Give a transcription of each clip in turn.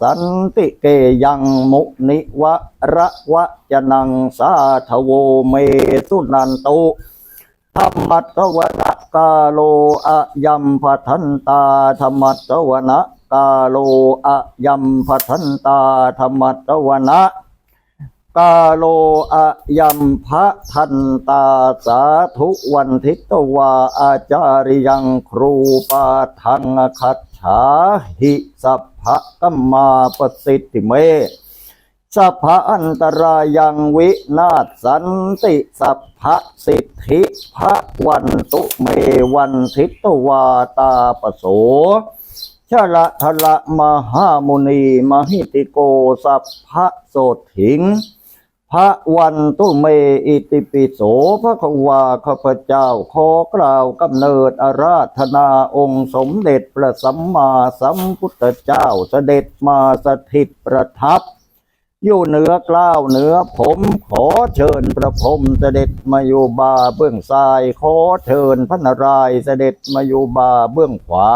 สันติเกยังมุนิวะระวะจนังสาทโวเมสุนันโตธรรมัตวนกาโลอะยัมพัทันตาธรรมัตวนกาโลอะยัมพัทันตาธรรมัตตวนะกาโลอะยัมพะทันตาสาธุวันทิตวาอาจาริยังครูปาทังคัจฉาหิสัพ พะกัมมาปสิทธิเมสัพพะอันตรายังวินาศสันติสัพพะสิทธิพระวันตุเมวันทิตวาตาปโสชละทละมหามุนีมหิติโกสัพพะโสถิง พระวันตุเมอิติปิโสพระควาข้าพเจ้าขอกล่าวกำเนิดอาราธนาองค์สมเด็จพระสัมมาสัมพุทธเจ้าเสด็จมาสถิตประทับ อยู่เหนือกล้าวเหนือผมขอเชิญพระพรมเสด็จมาอยู่บาเบื้องซ้าย ขอเชิญพระนารายณ์เสด็จมาอยู่บาเบื้องขวา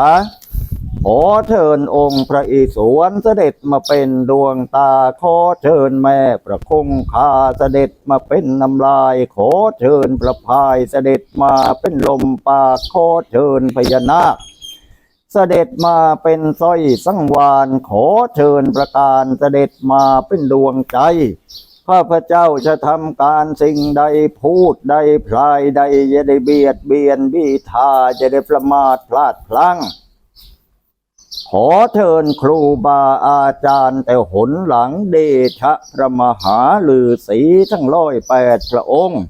ขอเชิญองค์พระอิศวรเสด็จมาเป็นดวงตา ขอเชิญแม่ประคงคาเสด็จมาเป็นน้ำลาย ขอเชิญพระพายเสด็จมาเป็นลมปากขอเชิญพญานาคเสด็จมาเป็นสร้อยสังวานขอเชิญประการเสด็จมาเป็นดวงใจข้าพเจ้าจะทำการสิ่งใดพูดใดพลายใดจะได้เบียดเบียนบีทาจะได้ประมาทพลาดพลั้ง ขอเชิญครูบาอาจารย์แต่หนหลังเดชะพระมหาลือสีทั้งร้อยแปดพระองค์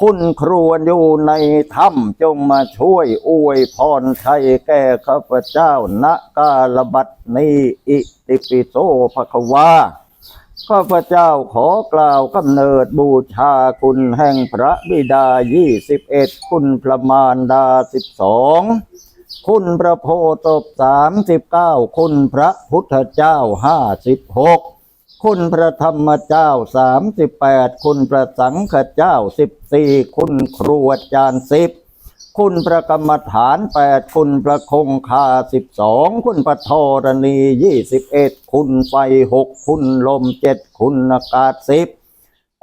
คุณครวนอยู่ในถ้ำจงมาช่วยอวยพรชัยแก่ข้าพเจ้าณกาลบัดนี้อิติปิโสภควาข้าพเจ้าขอกล่าวกำเนิดบูชาคุณแห่งพระบิดายี่สิบเอ็ดคุณพระมารดาสิบสอง คุณพระโพธิ์ตบสามสิบเก้าคุณพระพุทธเจ้าห้าสิบหกคุณพระธรรมเจ้าสามสิบแปดคุณพระสังฆเจ้าสิบสี่คุณครูอาจารย์สิบคุณพระกรรมฐานแปดคุณพระคงคาสิบสองคุณพระธรณียี่สิบเอ็ดคุณไฟหกคุณลมเจ็ดคุณอากาศสิบ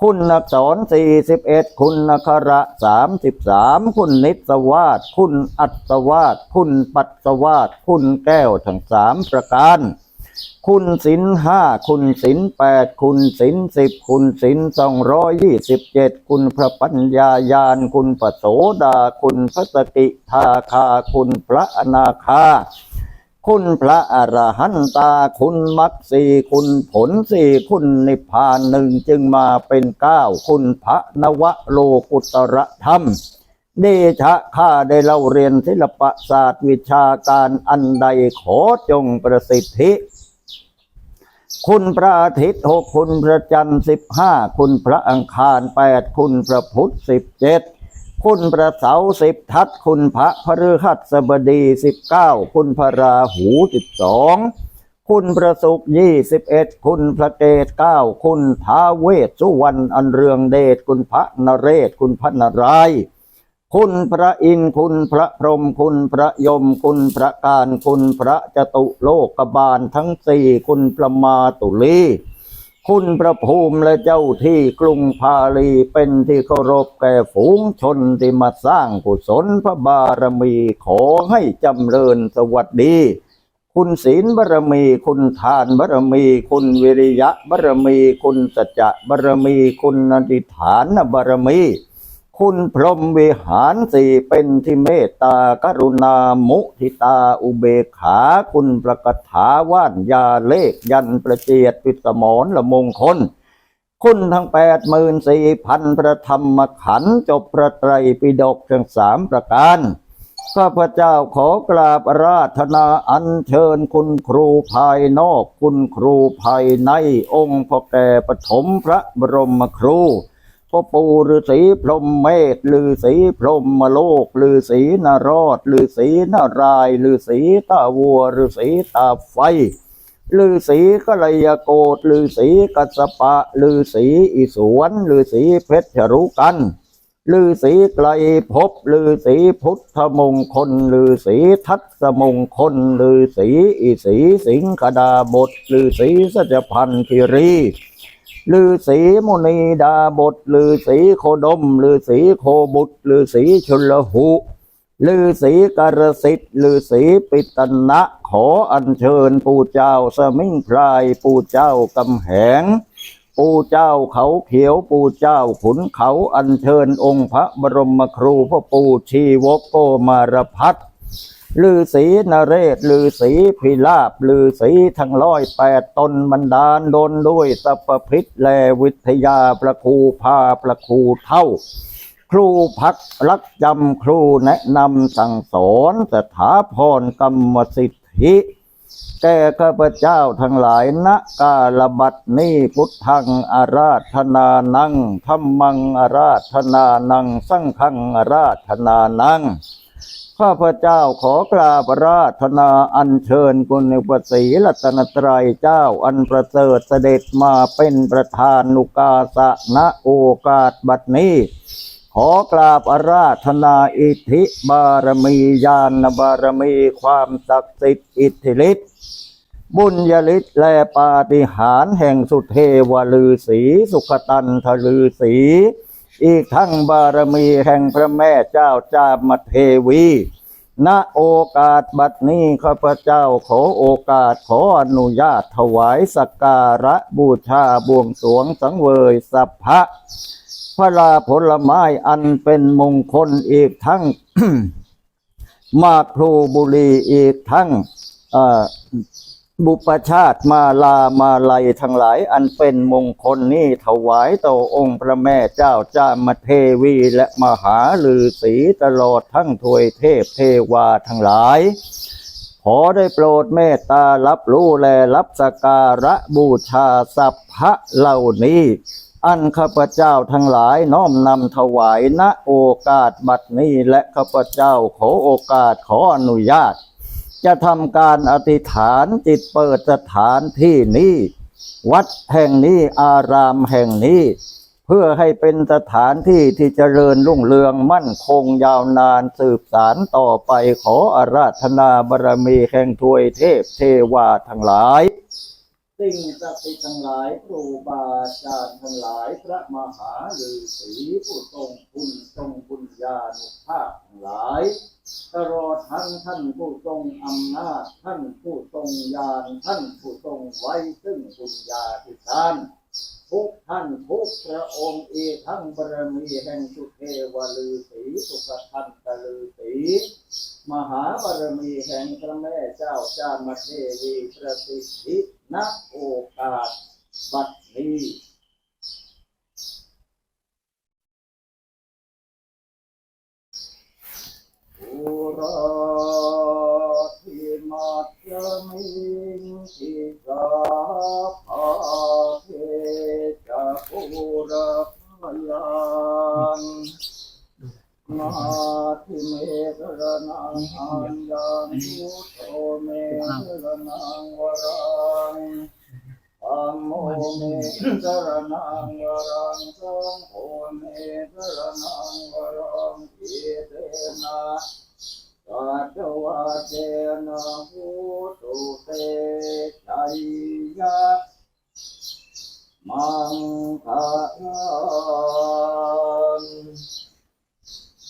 คุณอักษรสี่สิบเอ็ดคุณนคระสามสิบสามคุณนิสวาสคุณอัตวาสคุณปัสสวาสคุณแก้วทั้งสามประการ คุณศินห้าคุณศินแปดคุณศินสิบคุณศินสองร้อยยี่สิบเจ็ดคุณพระปัญญายาน คุณปโสดา คุณพระสติทาคา คุณพระอนาคา คุณพระอรหันตาคุณมรรคสี่คุณผลสี่คุณนิพพานหนึ่งจึงมาเป็นเก้าคุณพระนวโลกุตระธรรมเดชะข้าได้เล่าเรียนศิลปศาสตร์วิชาการอันใดขอจงประสิทธิ คุณพระอาทิตย์หกคุณพระจันทร์สิบห้าคุณพระอังคารแปดคุณพระพุธสิบเจ็ด คุณพระเสาสิบทัศคุณพระพฤหัสบดีสิบเก้าคุณพระราหูสิบสองคุณพระศุกร์ยี่สิบเอ็ดคุณพระเกศเก้าคุณท้าเวสสุวรรณอันเรืองเดชคุณพระนเรศคุณพระนารายคุณพระอินคุณพระพรหมคุณพระยมคุณพระการคุณพระจตุโลกบาลทั้งสี่คุณพระมาตุลี คุณพระภูมิและเจ้าที่กรุงพาลีเป็นที่เคารพแก่ฝูงชนที่มาสร้างกุศลพระบารมีขอให้จำเริญสวัสดี คุณศีลบารมี คุณทานบารมี คุณวิริยะบารมี คุณสัจจะบารมี คุณอธิฐานบารมี คุณพรหมวิหารสี่เป็นที่เมตตากรุณามุทิตาอุเบกขา คุณประกถาว่านยาเลขยันประเจียดปิสมรละมงคล คุณทั้งแปดหมื่นสี่พันพระธรรมขันจบพระไตรปิฎกทั้งสามประการข้าพเจ้าขอกราบราธนาอัญเชิญคุณครูภายนอก คุณครูภายในองค์พ่อแก่ปฐมพระบรมครู พ่อปู่ฤาษีพรหมเมธฤาษีพรหมโลกฤาษีนารอดฤาษีนารายฤาษีตาวัวฤาษีตาไฟฤาษีกะลยโกฏฤาษีกัสปะฤาษีอิสวนฤาษีเพชรรุกันลือสีไกลภพลือสีพุทธมงคลลือสีทัศมงคลลือสีอิสีสิงคดาบทลือสีสัจพันธิรี ลือสีมุนีดาบทลือสีโคดมลือสีโคบุตรลือสีชลหุลือสีกรสิทธิ์ลือสีปิตนะ ขออัญเชิญปู่เจ้าสมิงพรายปู่เจ้ากำแหง ปู่เจ้าเขาเขียวปู่เจ้าขุนเขาอัญเชิญองค์พระบรมครูพระปู่ชีวกโกมารพัฒ ลือสีนเรศลือสีพิลาบลือสีทั้งร้อยแปดตนบันดาลดนด้วยสัพพิษแลวิทยาประคูพาประคูเท่า ครูพักรักจำครูแนะนำสั่งสอนสถาพรกรรมสิทธิแก่ข้าพเจ้าทั้งหลายณกาลบัดนี้พุทธังอาราธนานังธรรมังอาราธนานัง สังฆังอาราธนานัง ข้าพเจ้าขอกราบราธนาอัญเชิญกุณปสีรัตนตรัยเจ้าอันประเสริฐเสด็จมาเป็นประธานุกาสะณโอกาสบัดนี้ ขอกราบอาราธนาอิทธิบารมีญาณบารมีความศักดิ์สิทธิ์อิทธิฤทธิ์บุญยฤทธิ์และปาฏิหาริย์แห่งสุเทวลือสีสุขตันทลือสี อีกทั้งบารมีแห่งพระแม่เจ้าจามเทวี ณ โอกาสบัดนี้ข้าพเจ้าขอโอกาสขออนุญาตถวายสักการะบูชาบวงสรวงสังเวยสัพพะพระลาผลไม้อันเป็นมงคลอีกทั้งมาครูบุรีอีกทั้งอ บุปชาติมาลามาลัยทั้งหลาย อันเป็นมงคลนี้ถวายต่อองค์พระแม่เจ้าจามเทวีและมหาลือสีตลอดทั้งทวยเทพเทวาทั้งหลาย ขอได้โปรดเมตตารับรู้แลรับสกการะบูชาสัพพะเหล่านี้ อันข้าพเจ้าทั้งหลายน้อมนำถวายณโอกาสบัดนี้และข้าพเจ้าขอโอกาสขออนุญาต จะทำการอธิษฐานจิตเปิดสถานที่นี้ วัดแห่งนี้อารามแห่งนี้ เพื่อให้เป็นสถานที่ที่เจริญรุ่งเรืองมั่นคงยาวนานสืบสารต่อไปขออาราธนาบารมีแห่งทวยเทพเทวาทั้งหลาย สิ่งศักดิ์สิทธิ์ทั้งหลายครูบาอาจารย์ทั้งหลายพระมหาฤาษีผู้ทรงคุณทรงบุญญาณุภาพทั้งหลาย ตลอดทั้งท่านผู้ทรงอำนาจท่านผู้ทรงญาณท่านผู้ทรงไว้ซึ่งบุญญาธิการทุกท่านทุกพระองค์อีกทั้งบารมีแห่งสุเทวลือสีสุขทันตลือสีมหาบารมีแห่งพระแม่เจ้าจามเทวีประสิทธิ ณโอกาสบัดนี้อุราทิมัจจมิงทิสาภาเทจะปุระพลัง นาทิเมตระนังอัญญังพุทโธเมตระนังวรังธัมโมเมสระนังวรังสังโฆเมสระนังวรังอิเตนะสัจวะเจนะพุตุเตชัยยะมังคะลังอาคาเนเยติกาภาเทจาอาคาไน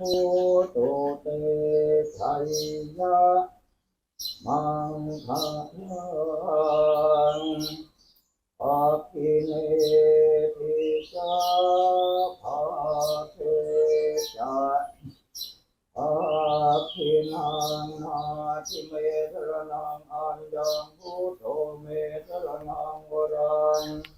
พุโธเมตรนังวรังอัมโมเมตรนังวรังสังโฆเตรนังวรังอิเตนะสัจวะเทนะพุทโธเตชัยยะมังคะลังอาคิเนติสาภาเทจาอาคินังนาทิเมตรนังอัญญังพุทโธเมตรนังวรังอัมโมเมตรนังวโรนังวรัง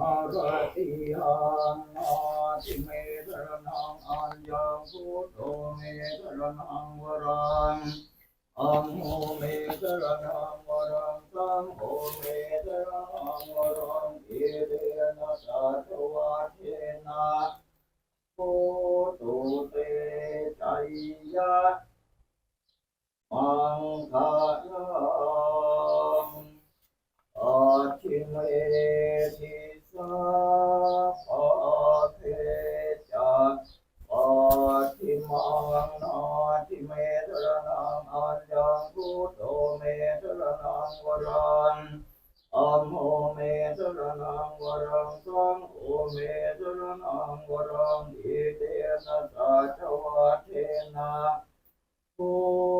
อาราติยาภาเพจาอาติยังนติเมตรนังอัญญพุทโธเมตรนังวรังอัมโมเมตรนังวรังสังโฆเมตรนังวรังอิเดนะสัจวัตเทนะโพตุเตชัยะมังคะลังอาทิเมทิ พุ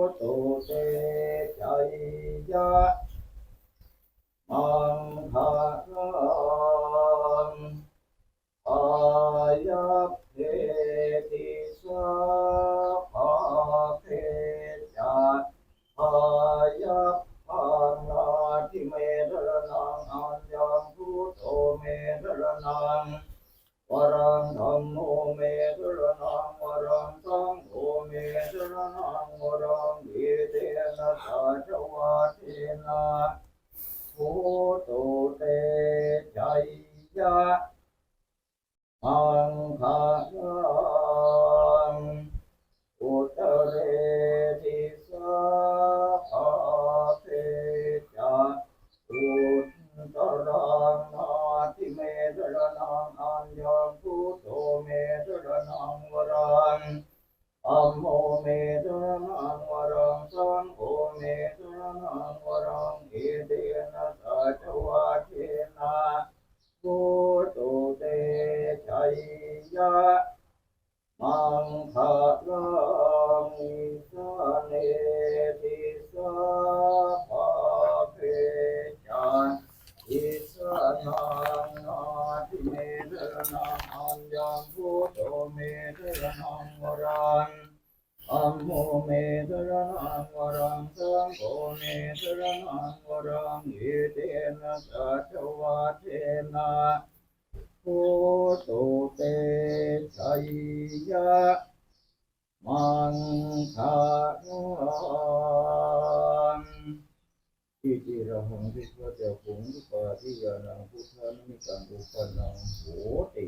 ทโธเมตรนังว จวัเทนะโพตุเตชัยยะอังคาลังอุตเรติสาภาเพจาอุตรังนาทิเมตระนังอัญญังพุทโธเมตระนังวรัง งวรังอิเตนะสัจวัตเทนะโพตุเตชัยยะมังคะลังอิติระหังทิพเจ้าปุงปาทิยานังพุทธานิกังอุปนังโหติ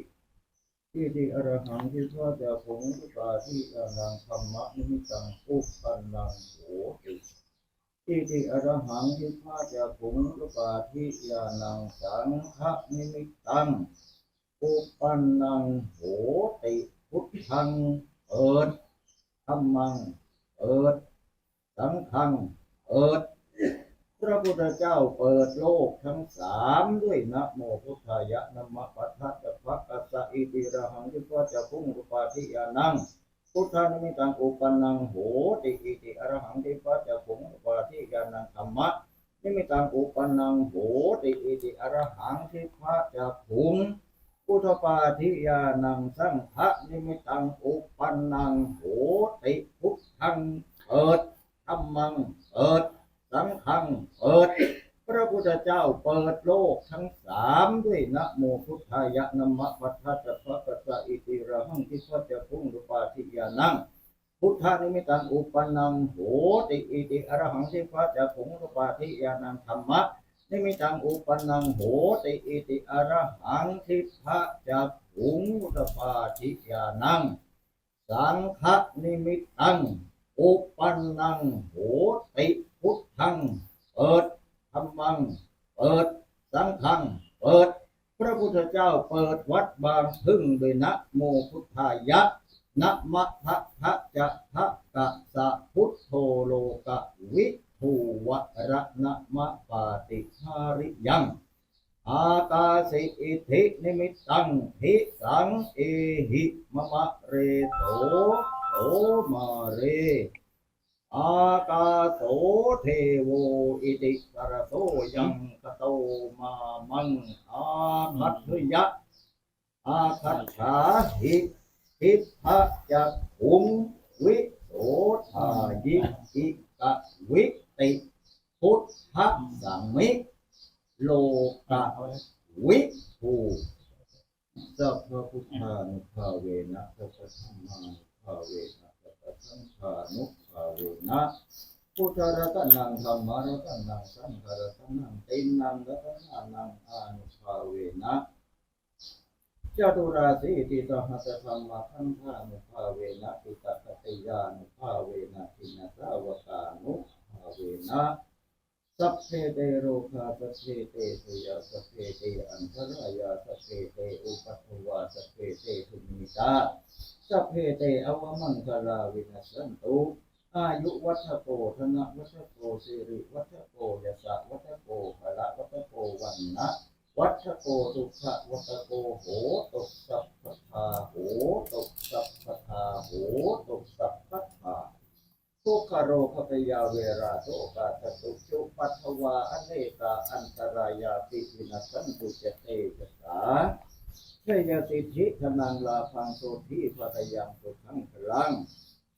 อิติอรหังทิพะจะผงสุปาทิอนังธรรมะนิมิตังอุปนังโหติ อิติอรหังทิพะจะผงสุปาทิยานังสังฆนิมิตังอุปันนังโหติพุทธังเอิดธรรมังเอิดสังฆังเอิดพระพุทธเจ้าเปิดโลกทั้งสามด้วยนะโมพุทธายะนัมมะปัฏฐะจะพักกัสสะอิติระหังทิพะจะพุ่งรุปาทิยานัง พุทธานิมิตังอุปนังโหติอิติอรหังทิพะจะพุ่งปาทิยานังธรรมะนิมิตังอุปนังโหติอิติอรหังทิพะจะพุ่งพุทธปาทิยานังสังฆนิมิตังอุปนังโหติพุทธังเปิดธรรมังเปิดสังฆังเปิด ระพุทธเจ้าเปิดโลกทั้งสามด้วยนะโมพุทธายะนัมมะปัฏฐะจะพระกัสสะอิติระหังทิพะจะพุ่งรุปาทิยานังพุทธานิมิตังอุปนังโหติอิติอรหังทิพะจะพุ่งรุปาทิยานังธรรมะนิมิตังอุปนังโหติอิติอรหังทิพะจะพุ่งรุปาทิยานังสังฆนิมิตังอุปนนังโหติพุทธังเปิด ธรรมัง เปิด สังฆัง เปิด พระพุทธเจ้าเปิดวัดบางพึ่งโดยนะโมพุทธายะนะมะทะทะจะทะกะสะพุทโธโลกะวิทูวะระนะมะปาติหาริยังอากาสิอิทธินิมิตังทิสังเอหิมะมะเรโตโตมาเร อากาโสเทโวอิติสรโสยังกโตมามังอาคัตถยะอาคัตถาหิทิพะจักขุงวิโสทายิอิกะวิติพุทธสัมมิโลกะวิภูสัพพพุทธานุภาเวนะสัพพะธรรมานุภาเวนะสัพพะสังฆานุภาเวนะพุทธรัตนังธรรมรัตนังสังฆรัตนังตินังรัตนานังอานุภาเวนะจตุราสีติสหัสธรรมขันธานุภาเวนะปิตกติยานุภาเวนะทินาสาวกานุภาเวนะสัพเพเตโรคาสัพเพเตสยาสัพเพเตอันตรายาสัพเพเตอุปัฏฐวาสัพเพเตทุมิตาสัพเพเตอวมังคลาวินัสสันตุ อายุวัฒโกธนะวัฒโกสิริวัฒโกยสะวัฒโกภละวัฒโกวันนะวัชโกตุขะวัตโกโหตกสัพพทาโหตกสัพพทาโหตกสัพพทาทุกขโรคพยาเวราโตกาตตุจุปัทวาอเนกาอันตรายาปิอินัสันตุเจเตจสาเชยสิทธิธนังลาพังโสทีพัทยังสุขังพลัง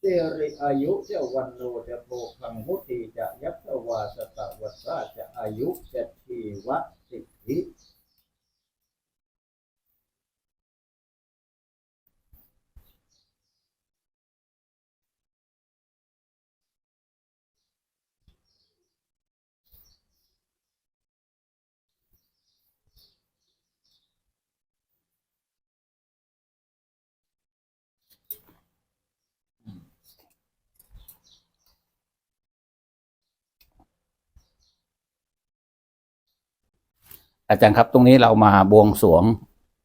เตริอายุเจวันโนจะโพคังมุติจะยัตวาสตวัสราจะอายุเจทีวะสิทธิ อาจารย์ครับ ตรงนี้เรามาบวงสรวง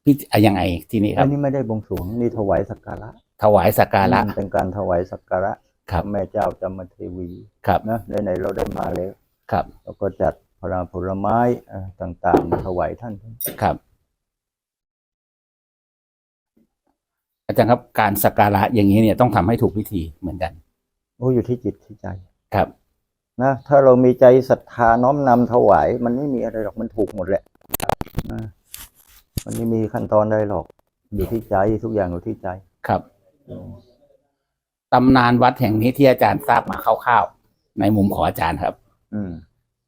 พิธีอะยังไงที่นี่คอัรับ นนี้ไม่ได้บวงสรวงนี่ถวายสักการะถวายสักการะอืมเป็นการถวายสักการะครับ แม่เจ้าจามเทวีครับ นะไหนๆเราได้มาแล้วครับ เราก็จัดพลาผลไม้เอ่อต่างๆมาถวายท่าน ครับ อาจารย์ครับการสักการะอย่างนี้เนี่ยต้องทำให้ถูกพิธีเหมือนกัน โอ้อยู่ที่จิตที่ใจ ครับ นะถ้าเรามีใจศรัทธาน้อมนำถวาย มันไม่มีอะไรหรอกมันถูกหมดแหละนะมันไม่มีขั้นตอนใดหรอก อยู่ที่ใจทุกอย่างอยู่ที่ใจครับตำนานวัดแห่งนี้ที่อาจารย์ทราบมาคร่าวๆในมุมของอาจารย์ครับ อืม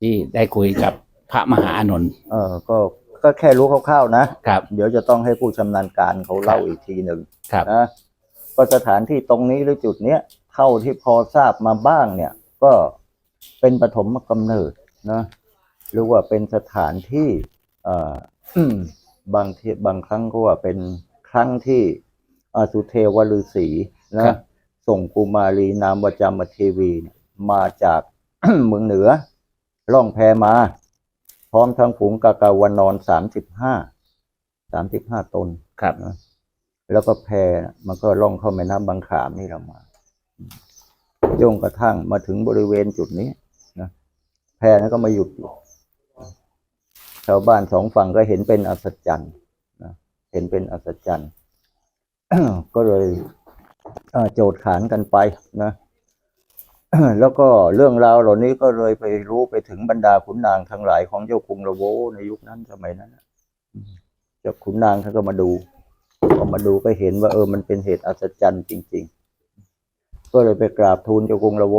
ที่ได้คุยกับพระมหาอานนท์เออก็ก็แค่รู้คร่าวๆนะครับ เดี๋ยวจะต้องให้ผู้ชำนาญการเขาเล่าอีกทีหนึ่งครับนะก็สถานที่ตรงนี้หรือจุดเนี้ยเท่าที่พอทราบมาบ้างเนี่ย ก็ เป็นปฐมกำเนิดนะหรือว่าเป็นสถานที่เอ่อบางทีบางครั้งก็ว่าเป็นครั้งที่อาสุเทวฤาษีนะครับส่งกุมารีนามวจามเทวีเนี่ยมาจากเมืองเหนือ ล่องแพมา พร้อมทั้งฝูงกากาวันนอนสามสิบห้าสามสิบห้าตนครับแล้วก็แพน่ะมันก็ล่องเข้าแม่น้ำบางขามนี่เรามา จนกระทั่งมาถึงบริเวณจุดนี้นะแพนั้นก็มาหยุดอยู่ชาวบ้านสองฝั่งก็เห็นเป็นอัศจรรย์นะเห็นเป็นอัศจรรย์ก็เลยโจทย์ขานกันไปนะแล้วก็เรื่องราวเหล่านี้ก็เลยไปรู้ไปถึงบรรดาขุนนางทั้งหลายของเจ้ากรุงละโวในยุคนั้นสมัยนั้นเจ้าขุนนางท่านก็มาดูพอมาดูก็เห็นว่าเออมันเป็นเหตุอัศจรรย์จริง ๆ ก็เลยไปกราบทูลเจ้ากรุงละโว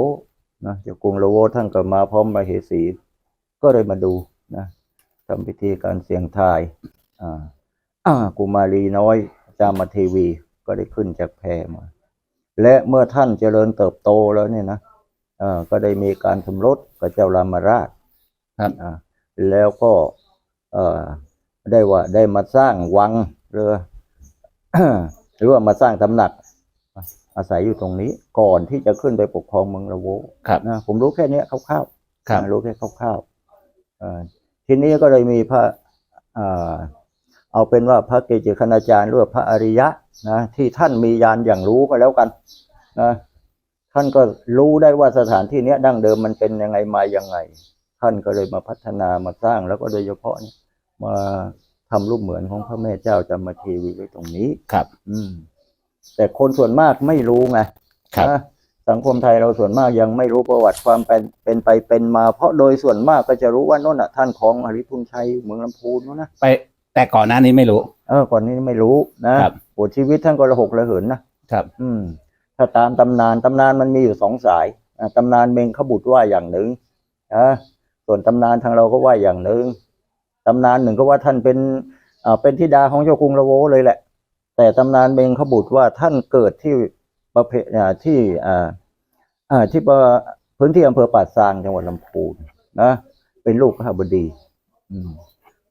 นะเจ้ากรุงละโวท่านก็มาพร้อมมาเหสี ก็เลยมาดูนะทำพิธีการเสี่ยงทายอ่าอ่ากุมารีน้อยจามเทวีก็ได้ขึ้นจากแพมา และเมื่อท่านเจริญเติบโตแล้วเนี่ยนะอ่าก็ได้มีการสมรสกับเจ้ารามาราชครับอ่าแล้วก็เอ่อได้ว่าได้มาสร้างวังเรือหรือว่ามาสร้างตำหนัก อาศัยอยู่ตรงนี้ก่อนที่จะขึ้นไปปกครองเมืองละโวครับนะผมรู้แค่เนี้ยคร่าวๆครับอ่ารู้แค่คร่าวๆเอ่อทีนี้ก็เลยมีพระอ่าเอาเป็นว่าพระเกจิคณาจารย์หรือว่าพระอริยะนะที่ท่านมียานอย่างรู้ก็แล้วกันนะท่านก็รู้ได้ว่าสถานที่เนี้ยดั้งเดิมมันเป็นยังไงมายังไง ท่านก็เลยมาพัฒนามาสร้างแล้วก็โดยเฉพาะเนี่ยมาทำรูปเหมือนของพระแม่เจ้าจามเทวีไว้ตรงนี้ครับ อืม แต่คนส่วนมากไม่รู้ไงครับ นะสังคมไทยเราส่วนมากยังไม่รู้ประวัติความเป็นเป็นไปเป็นมา เพราะโดยส่วนมากก็จะรู้ว่าโน่นน่ะท่านของหริพุนชัยเมืองลำพูนนู้นนะไปแต่ก่อนหน้านี้ไม่รู้ เออก่อนนี้ไม่รู้นะครับ โหชีวิตท่านก็ระหกระเหินนะครับ อืม ถ้าตามตำนานตำนานมันมีอยู่สองสายอ่าตำนานเมงขบุตรว่าอย่างหนึ่งนะส่วนตำนานทางเราก็ว่าอย่างหนึ่งตำนานหนึ่งก็ว่าท่านเป็นอ่าเป็นธิดาของเจ้ากรุงละโวเลยแหละ แต่ตำนานเมงขบุตรว่าท่านเกิดที่ประเพอ่าที่อ่าอ่าที่ประพื้นที่อำเภอป่าซางจังหวัดลำพูนนะเป็นลูกข้าบดีอืม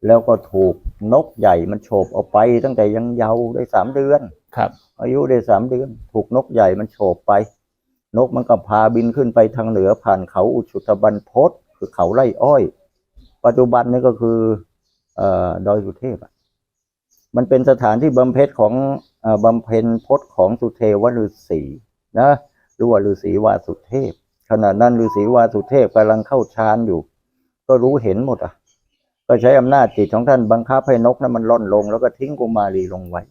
แล้วก็ถูกนกใหญ่มันโฉบเอาไป ตั้งแต่ยังเยาว์ได้สามเดือนครับ อายุได้สามเดือน ถูกนกใหญ่มันโฉบไป นกมันก็พาบินขึ้นไปทางเหนือผ่านเขาอุชุตบันพศคือเขาไร่อ้อย ปัจจุบันนี่ก็คือเอ่อดอยสุเทพอะ มันเป็นสถานที่บำเพ็ญของเอ่อบำเพ็ญพจน์ของสุเทวฤาษีนะหรือว่าฤาษีวาสุเทพ ขณะนั้นฤาษีวาสุเทพกำลังเข้าฌานอยู่ ก็รู้เห็นหมดอะ ก็ใช้อำนาจจิตของท่านบังคับให้นกนั้นมันล่อนลง แล้วก็ทิ้งกุมารีลงไว้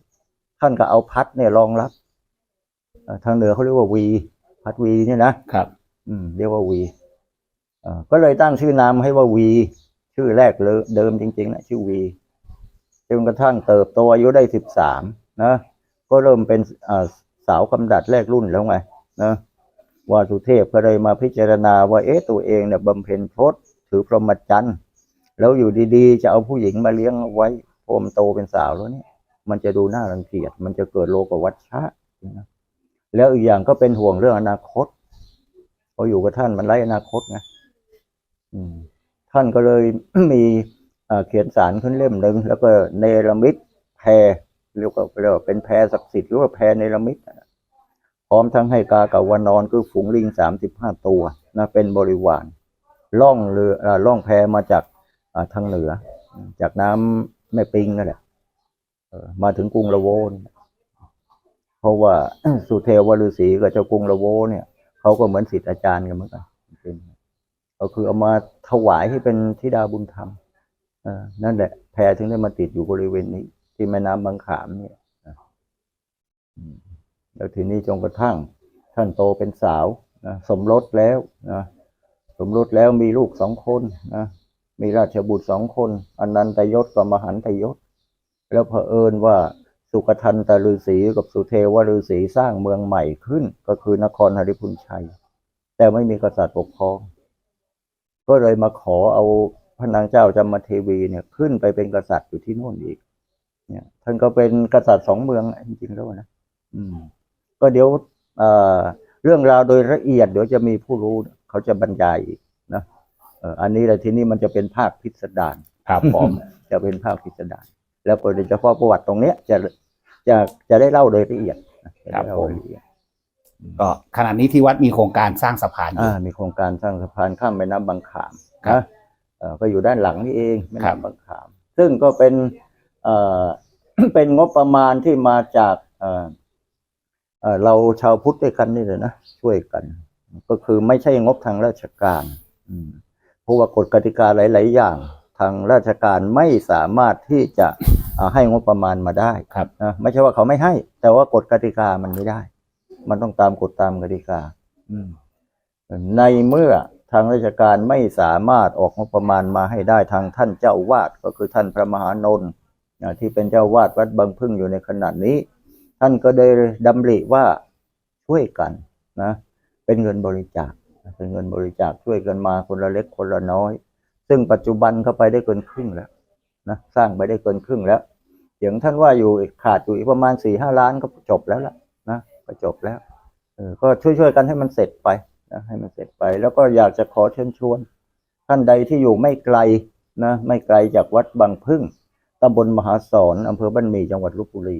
ท่านก็เอาพัดเนี่ยรองรับเอ่อทางเหนือเขาเรียกว่าวี พัดวีเนี่ยนะครับ อืม เรียกว่าวีเอ่อก็เลยตั้งชื่อนามให้ว่าวี ชื่อแรกเลยเดิมจริงๆนะชื่อวี จนกระทั่งเติบโตอายุได้สิบสามนะก็เริ่มเป็นสาวกำดัดแรกรุ่นแล้วไงนะวาสุเทพก็เลยมาพิจารณาว่าเอ๊ะตัวเองเนี่ยบำเพ็ญพรตถือพรหมจรรย์แล้วอยู่ดีๆ จะเอาผู้หญิงมาเลี้ยงไว้พมโตเป็นสาวแล้วเนี่ยมันจะดูน่ารังเกียจมันจะเกิดโลกวัชชะนะแล้วอีกอย่างก็เป็นห่วงเรื่องอนาคตพออยู่กับท่านมันไร้อนาคตไงท่านก็เลยมี เขียนสารขึ้นเล่มหนึ่งแล้วก็เนรมิตแพรเรียกว่าเรียกว่าเป็นแพรศักดิ์สิทธิ์หรือว่าแพรเนรมิตพร้อมทั้งให้กากับวานอนคือฝูงลิงสามสิบห้าตัวนะเป็นบริวารล่องเรือล่องแพมาจากทางเหนือ จากน้ำแม่ปิงนั่นแหละมาถึงกรุงละโวนเพราะว่าสุเทวฤาษีกับเจ้ากรุงละโวเนี่ยเขาก็เหมือนศิษย์อาจารย์กันเหมือนกันก็คือเอามาถวายให้เป็นธิดาบุญธรรม นั่นแหละ แพถึงได้มาติดอยู่บริเวณนี้ ที่แม่น้ำบางขามเนี่ยแล้วทีนี้จนกระทั่ง ท่านโตเป็นสาวนะสมรสแล้วนะสมรสแล้วมีลูกสองคนนะมีราชบุตรสองคน อนันตยศกับมหันตยศ แล้วเผอิญว่าสุกทันตฤาษีกับสุเทวฤาษีสร้างเมืองใหม่ขึ้น ก็คือนครหริพุนชัย แต่ไม่มีกษัตริย์ปกครอง ก็เลยมาขอเอา พระนางเจ้าจามเทวีเนี่ยขึ้นไปเป็นกษัตริย์อยู่ที่โน่นอีก เนี่ย ท่านก็เป็นกษัตริย์สองเมืองจริงๆแล้วนะอืม ก็เดี๋ยวเอ่อเรื่องราวโดยละเอียดเดี๋ยวจะมีผู้รู้เขาจะบรรยายอีกนะเอ่ออันนี้แหละทีนี้มันจะเป็นภาคพิสดารครับผมจะเป็นภาคพิสดารแล้วโดยเฉพาะประวัติตรงเนี้ยจะจะจะได้เล่าโดยละเอียดนะจะได้เล่าโดยละเอียดก็ขณะนี้ที่วัดมีโครงการสร้างสะพานอยู่อ่ามีโครงการสร้างสะพานข้ามแม่น้ำบางขามครับนะเอ่อ ก็อยู่ด้านหลังนี่เองแม่ครับน้ำบางขาม ซึ่งก็เป็นเอ่อเป็นงบประมาณที่มาจากเอ่อเอ่อเราชาวพุทธด้วยกันนี่เลยนะช่วยกัน ก็คือไม่ใช่งบทางราชการอืมเพราะว่ากฎกติกาหลาย ๆ อย่าง ทางราชการไม่สามารถที่จะอ่าให้งบประมาณมาได้ครับนะไม่ใช่ว่าเขาไม่ให้ แต่ว่ากฎกติกามันไม่ได้ มันต้องตามกฎตามกติกาอืมในเมื่อ ทางราชการไม่สามารถออกงบประมาณมาให้ได้ทางท่านเจ้าวาดก็คือท่านพระมหานนท์ที่เป็นเจ้าวาดวัดบางพึ่งอยู่ในขณะนี้ ท่านก็ได้ดำริว่าช่วยกันนะเป็นเงินบริจาคเป็นเงินบริจาคช่วยกันมาคนละเล็กคนละน้อย ซึ่งปัจจุบันเข้าไปได้เกินครึ่งแล้วนะสร้างไปได้เกินครึ่งแล้วอย่างท่านว่าอยู่ขาดอยู่อีกประมาณสี่ห้าล้านก็จบแล้วล่ะนะก็จบแล้วเออก็ช่วยๆกันให้มันเสร็จไป นะให้มันเสร็จไป แล้วก็อยากจะขอเชิญชวน ท่านใดที่อยู่ไม่ไกลนะไม่ไกลจากวัดบางพึ่งตำบลมหาสอนอำเภอบ้านมีจังหวัดลบบุรี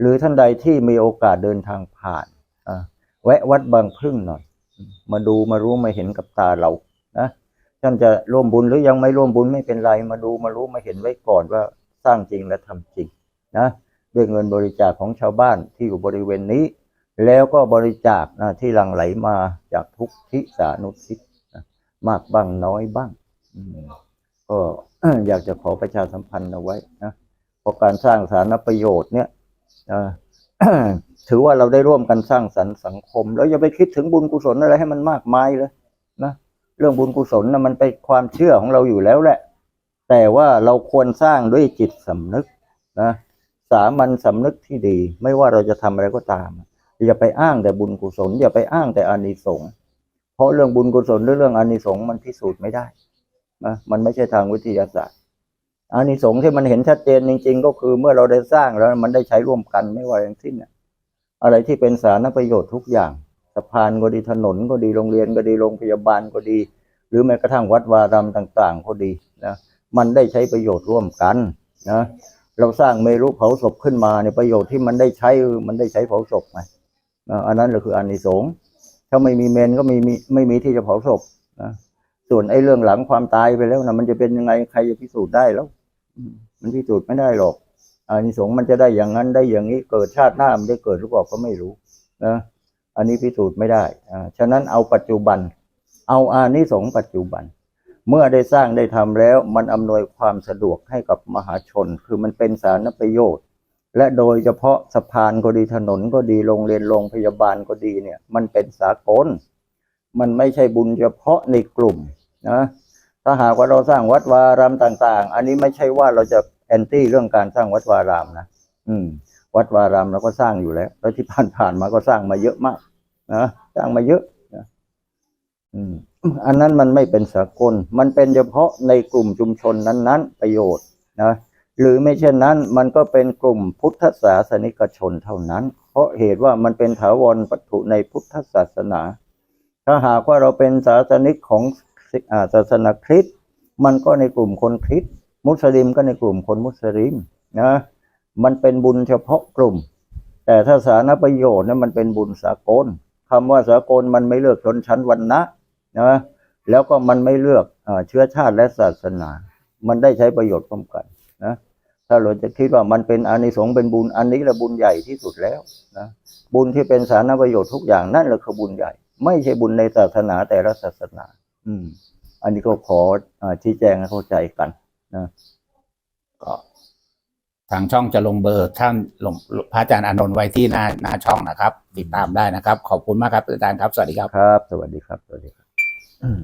หรือท่านใดที่มีโอกาสเดินทางผ่านแวะวัดบางพึ่งหน่อย มาดูมารู้มาเห็นกับตาเรานะท่านจะร่วมบุญหรือยังไม่ร่วมบุญไม่เป็นไรมาดูมารู้มาเห็นไว้ก่อนว่าสร้างจริงและทำจริงนะด้วยเงินบริจาคของชาวบ้านที่อยู่บริเวณนี้ แล้วก็บริจาคนะที่หลั่งไหลมาจากทุกทิศานุทิศนะมากบ้างน้อยบ้างก็อยากจะขอประชาสัมพันธ์เอาไว้นะเพราะการสร้างสาธารณประโยชน์เนี่ยถือว่าเราได้ร่วมกันสร้างสรรค์สังคม แล้วอย่าไปคิดถึงบุญกุศลอะไรให้มันมากมายเลยนะเรื่องบุญกุศลนะมันเป็นความเชื่อของเราอยู่แล้วแหละ แต่ว่าเราควรสร้างด้วยจิตสำนึกนะสามัญสำนึกที่ดี ไม่ว่าเราจะทำอะไรก็ตาม อย่าไปอ้างแต่บุญกุศล อย่าไปอ้างแต่อานิสงส์เพราะเรื่องบุญกุศลหรือเรื่องอานิสงส์มันพิสูจน์ไม่ได้นะมันไม่ใช่ทางวิทยาศาสตร์อานิสงส์ที่มันเห็นชัดเจนจริง ๆ ก็คือเมื่อเราได้สร้างแล้วมันได้ใช้ร่วมกันไม่ว่าอย่างสิ้นน่ะอะไรที่เป็นสาธารณประโยชน์ทุกอย่างสะพานก็ดีถนนก็ดีโรงเรียนก็ดีโรงพยาบาลก็ดี หรือแม้กระทั่งวัดวารามต่าง ๆ ก็ดีนะมันได้ใช้ประโยชน์ร่วมกันนะเราสร้างเมรุเผาศพขึ้นมาในยประโยชน์ที่มันได้ใช้มันได้ใช้เผาศพไงนะ อันนั้นแหละคืออานิสงส์ถ้าไม่มีเมนก็ไม่มีไม่มีที่จะเผาศพนะส่วนไอ้เรื่องหลังความตายไปแล้วนะมันจะเป็นยังไงใครจะพิสูจน์ได้แล้วมันพิสูจน์ไม่ได้หรอกอานิสงส์มันจะได้อย่างนั้นได้อย่างนี้เกิดชาติหน้ามันได้เกิดหรือเปล่าก็ไม่รู้นะอันนี้พิสูจน์ไม่ได้อ่าฉะนั้นเอาปัจจุบัน เอาอานิสงส์ปัจจุบัน เมื่อได้สร้างได้ทำแล้ว มันอำนวยความสะดวกให้กับมหาชน คือมันเป็นสารประโยชน์ และโดยเฉพาะสะพานก็ดีถนนก็ดีโรงเรียนโรงพยาบาลก็ดีเนี่ย มันเป็นสากล มันไม่ใช่บุญเฉพาะในกลุ่มนะถ้าหากว่าเราสร้างวัดวารามต่าง ๆ อันนี้ไม่ใช่ว่าเราจะแอนตี้เรื่องการสร้างวัดวารามนะอืม วัดวารามเราก็สร้างอยู่แล้วแล้วที่ผ่านๆมาก็สร้างมาเยอะมากนะสร้างมาเยอะนะอืมอันนั้นมันไม่เป็นสากล มันเป็นเฉพาะในกลุ่มชุมชนนั้น ๆ ประโยชน์นะ หรือไม่เช่นนั้นมันก็เป็นกลุ่มพุทธศาสนิกชนเท่านั้น เพราะเหตุว่ามันเป็นถาวรวัตถุในพุทธศาสนา ถ้าหากว่าเราเป็นศาสนิกของศาสนาคริสต์มันก็ในกลุ่มคนคริสต์มุสลิมก็ในกลุ่มคนมุสลิมนะมันเป็นบุญเฉพาะกลุ่ม แต่ถ้าสาธารณประโยชน์นั้นมันเป็นบุญสากลคำว่าสากลมันไม่เลือกชนชั้นวรรณะนะแล้วก็มันไม่เลือกอเชื้อชาติและศาสนา มันได้ใช้ประโยชน์ร่วมกันนะ ถ้าเราจะคิดว่ามันเป็นอานิสงส์เป็นบุญอันนี้แหละบุญใหญ่ที่สุดแล้วนะบุญที่เป็นสาธารณประโยชน์ทุกอย่างนั่นแหละคือบุญใหญ่ ไม่ใช่บุญในศาสนาแต่ละศาสนา อืม อันนี้ก็ขออาชี้แจงให้เข้าใจกันนะก็ทางช่องจะลงเบอร์ท่านหลวงพระอาจารย์อานนท์ไว้ที่หน้าหน้าช่องนะครับ ติดตามได้นะครับ ขอบคุณมากครับอาจารย์ครับ สวัสดีครับครับ สวัสดีครับสวัสดีครับอืม